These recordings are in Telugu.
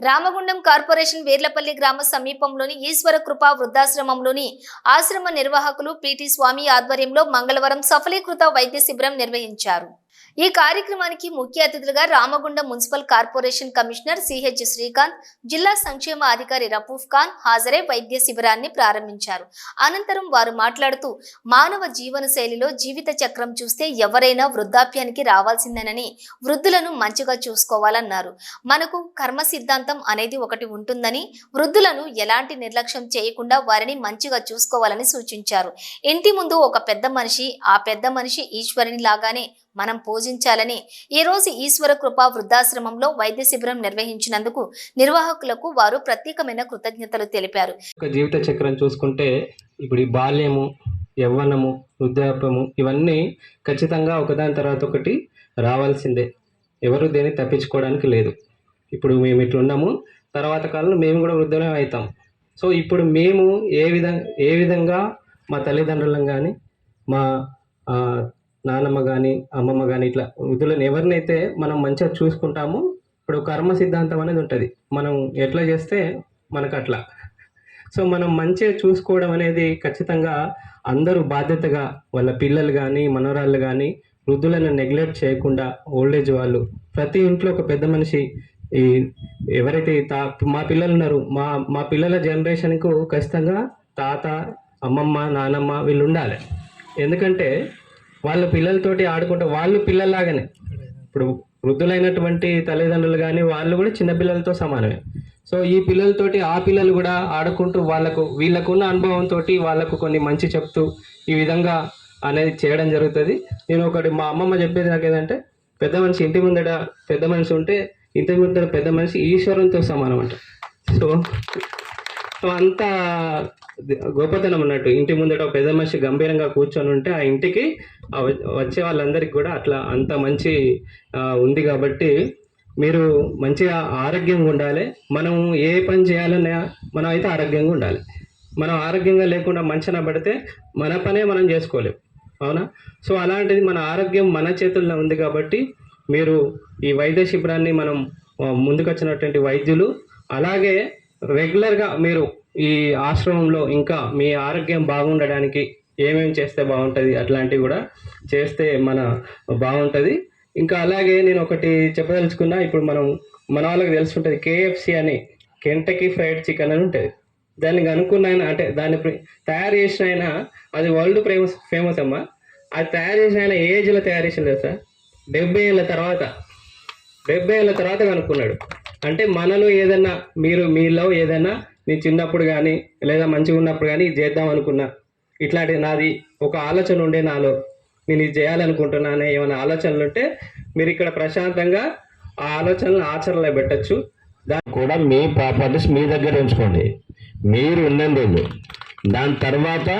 రామగుండం కార్పొరేషన్ వేర్లపల్లి గ్రామ సమీపంలోని ఈశ్వర కృపా వృద్ధాశ్రమంలోని ఆశ్రమ నిర్వాహకులు పిటి స్వామి ఆధ్వర్యంలో మంగళవారం సఫలీకృత వైద్య శిబిరం నిర్వహించారు. ఈ కార్యక్రమానికి ముఖ్య అతిథులుగా Ramagunda municipal corporation commissioner CH Srikanth జిల్లా సంక్షేమ అధికారి రఫూఫ్ ఖాన్ హాజరై వైద్య శిబిరాన్ని ప్రారంభించారు. అనంతరం వారు మాట్లాడుతూ మానవ జీవన శైలిలో జీవిత చక్రం చూస్తే ఎవరైనా వృద్ధాప్యానికి రావాల్సిందేనని వృద్ధులను మంచిగా చూసుకోవాలన్నారు. మనకు కర్మ సిద్ధాంతం అనేది ఒకటి ఉంటుందని వృద్ధులను ఎలాంటి నిర్లక్ష్యం చేయకుండా వారిని మంచిగా చూసుకోవాలని సూచించారు. ఇంటి ముందు ఒక పెద్ద మనిషి ఆ పెద్ద మనిషి ఈశ్వరుని లాగానే మనం పూజించాలని. ఈరోజు ఈశ్వర కృప వృద్ధాశ్రమంలో వైద్య శిబిరం నిర్వహించినందుకు నిర్వాహకులకు వారు ప్రత్యేకమైన కృతజ్ఞతలు తెలిపారు. ఒక జీవిత చక్రం చూసుకుంటే ఇప్పుడు ఈ బాల్యము యవ్వనము వృద్ధాప్యము ఇవన్నీ ఖచ్చితంగా ఒకదాని తర్వాత ఒకటి రావాల్సిందే. ఎవరు దేన్ని తప్పించుకోవడానికి లేదు. ఇప్పుడు మేము ఇట్లున్నాము తర్వాత కాలంలో మేము కూడా వృద్ధులం అవుతాం. సో ఇప్పుడు మేము ఏ విధంగా ఏ విధంగా మా తల్లిదండ్రులను కానీ మా నానమ్మ కానీ అమ్మమ్మ కానీ ఇట్లా వృద్ధులను ఎవరినైతే మనం మంచిగా చూసుకుంటామో ఇప్పుడు కర్మ సిద్ధాంతం అనేది ఉంటుంది. మనం ఎట్లా చేస్తే మనకు అట్లా సో మనం మంచిగా చూసుకోవడం అనేది ఖచ్చితంగా అందరూ బాధ్యతగా వాళ్ళ పిల్లలు కానీ మనవరాళ్ళు కానీ వృద్ధులను నెగ్లెక్ట్ చేయకుండా ఓల్డేజ్ వాళ్ళు ప్రతి ఇంట్లో ఒక పెద్ద మనిషి ఈ ఎవరైతే తా మా పిల్లలు ఉన్నారు మా మా పిల్లల జనరేషన్కు ఖచ్చితంగా తాత అమ్మమ్మ నానమ్మ వీళ్ళు ఉండాలి. ఎందుకంటే వాళ్ళ పిల్లలతోటి ఆడుకుంటూ వాళ్ళు పిల్లల్లాగానే. ఇప్పుడు వృద్ధులైనటువంటి తల్లిదండ్రులు కానీ వాళ్ళు కూడా చిన్న పిల్లలతో సమానమే. సో ఈ పిల్లలతోటి ఆ పిల్లలు కూడా ఆడుకుంటూ వాళ్ళకు వీళ్ళకున్న అనుభవంతో వాళ్ళకు కొన్ని మంచి చెప్తూ ఈ విధంగా అనేది చేయడం జరుగుతుంది. నేను ఒకటి మా అమ్మమ్మ చెప్పేది నాకు ఏంటంటే పెద్ద మనిషి ఇంటి ముందట పెద్ద మనిషి ఉంటే ఇంటి ముందర పెద్ద మనిషి ఈశ్వరంతో సమానం అంట సో సో అంత గొప్పతనం ఉన్నట్టు ఇంటి ముందట ఒక పెద్ద మనిషి గంభీరంగా కూర్చొని ఉంటే ఆ ఇంటికి వచ్చే వాళ్ళందరికీ కూడా అట్లా అంత మంచి ఉంది కాబట్టి మీరు మంచిగా ఆరోగ్యంగా ఉండాలి. మనం ఏ పని చేయాలన్నా మనం అయితే ఆరోగ్యంగా ఉండాలి. మనం ఆరోగ్యంగా లేకుండా మంచన పడితే మన పనే మనం చేసుకోలేం. అవునా? సో అలాంటిది మన ఆరోగ్యం మన చేతుల్లో ఉంది కాబట్టి మీరు ఈ వైద్య శిబిరాన్ని మనం ముందుకొచ్చినటువంటి వైద్యులు అలాగే రెగ్యులర్గా మీరు ఈ ఆశ్రమంలో ఇంకా మీ ఆరోగ్యం బాగుండడానికి ఏమేమి చేస్తే బాగుంటుంది అట్లాంటివి కూడా చేస్తే మన బాగుంటుంది. ఇంకా అలాగే నేను ఒకటి చెప్పదలుచుకున్నా ఇప్పుడు మనం మన వాళ్ళకి తెలుసుంటుంది కేఎఫ్సి అని కెంటకీ ఫ్రైడ్ చికెన్ అని ఉంటుంది. దాన్ని కనుక్కున్న ఆయన అంటే దాన్ని తయారు చేసిన ఆయన అది వరల్డ్ ఫేమస్ ఫేమస్ అమ్మా. అది తయారు చేసిన ఆయన ఏజ్లో తయారు చేసింది సార్ డెబ్బై ఏళ్ళ తర్వాత. డెబ్బై ఏళ్ళ తర్వాత కనుక్కున్నాడు. అంటే మనలో ఏదన్నా మీరు మీలో ఏదైనా నేను చిన్నప్పుడు కానీ లేదా మంచిగా ఉన్నప్పుడు కానీ ఇది చేద్దాం అనుకున్నా. ఇట్లాంటి నాది ఒక ఆలోచన ఉండే నాలో. నేను ఇది చేయాలనుకుంటున్నానే ఏమైనా ఆలోచనలు ఉంటే మీరు ఇక్కడ ప్రశాంతంగా ఆ ఆలోచనలు ఆచరణలో పెట్టచ్చు. దాన్ని కూడా మీ ప్రాపర్టీస్ మీ దగ్గర ఉంచుకోండి. మీరు ఉన్నందు దాని తర్వాత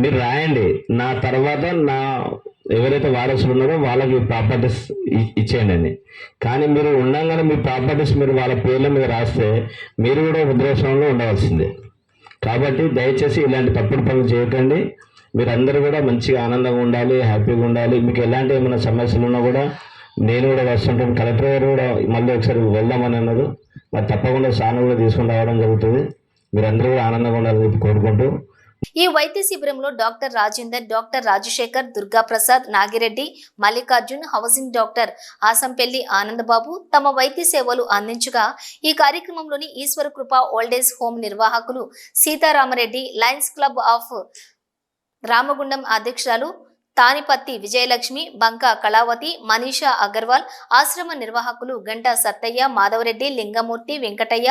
మీరు రాయండి. నా తర్వాత నా ఎవరైతే వారసులు ఉన్నారో వాళ్ళకి ప్రాపర్టీస్ ఇచ్చేయండి అని. కానీ మీరు ఉండగానే మీ ప్రాపర్టీస్ మీరు వాళ్ళ పేర్ల మీద రాస్తే మీరు కూడా ఉద్రేశంలో ఉండవలసిందే. కాబట్టి దయచేసి ఇలాంటి తప్పుడు పనులు చేయకండి. మీరందరూ కూడా మంచిగా ఆనందంగా ఉండాలి హ్యాపీగా ఉండాలి. మీకు ఎలాంటి ఏమైనా సమస్యలు ఉన్నా కూడా నేను కూడా వస్తుంటాను. కలెక్టర్ గారు కూడా మళ్ళీ ఒకసారి వెళ్దామని అన్నారు. మరి తప్పకుండా సాను కూడా తీసుకుని రావడం జరుగుతుంది. మీరందరూ కూడా ఆనందంగా ఉండాలని చెప్పి కోరుకుంటూ ఈ వైద్య శిబిరంలో doctor Rajender doctor Rajasekhar Durga Prasad Nagireddy Mallikarjun housing doctor Asampelli Anandababu తమ వైద్య సేవలు అందించగా ఈ కార్యక్రమంలోని ఈశ్వర కృప ఓల్డేజ్ హోమ్ నిర్వాహకులు Sitaramareddy lions club of Ramagundam అధ్యక్షురాలు తానిపత్తి విజయలక్ష్మి బంకా కళావతి మనీషా అగర్వాల్ ఆశ్రమ నిర్వాహకులు గంటా సత్తయ్య మాధవరెడ్డి లింగమూర్తి వెంకటయ్య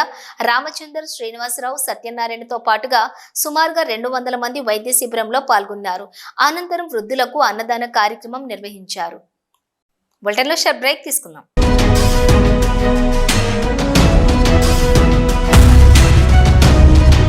రామచందర్ శ్రీనివాసరావు సత్యనారాయణతో పాటుగా సుమారుగా రెండు వందల మంది వైద్య శిబిరంలో పాల్గొన్నారు. అనంతరం వృద్ధులకు అన్నదాన కార్యక్రమం నిర్వహించారు. బులెటిన్లో షార్ట్ బ్రేక్ తీసుకుందాం.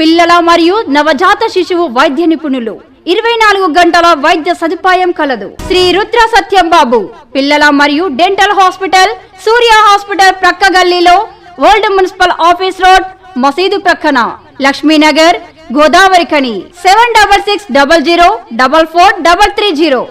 పిల్లల మరియు నవజాత శిశువు వైద్య నిపుణులు. ఇరవై నాలుగు గంటల వైద్య సదుపాయం కలదు. శ్రీ రుద్ర సత్యం బాబు పిల్లల మరియు డెంటల్ హాస్పిటల్ సూర్య హాస్పిటల్ ప్రక్క గల్లీలో వరల్డ్ మున్సిపల్ ఆఫీస్ రోడ్ మసీదు ప్రక్కన. Laxminagar Godavarikhani seven double six double zero double four double three zero.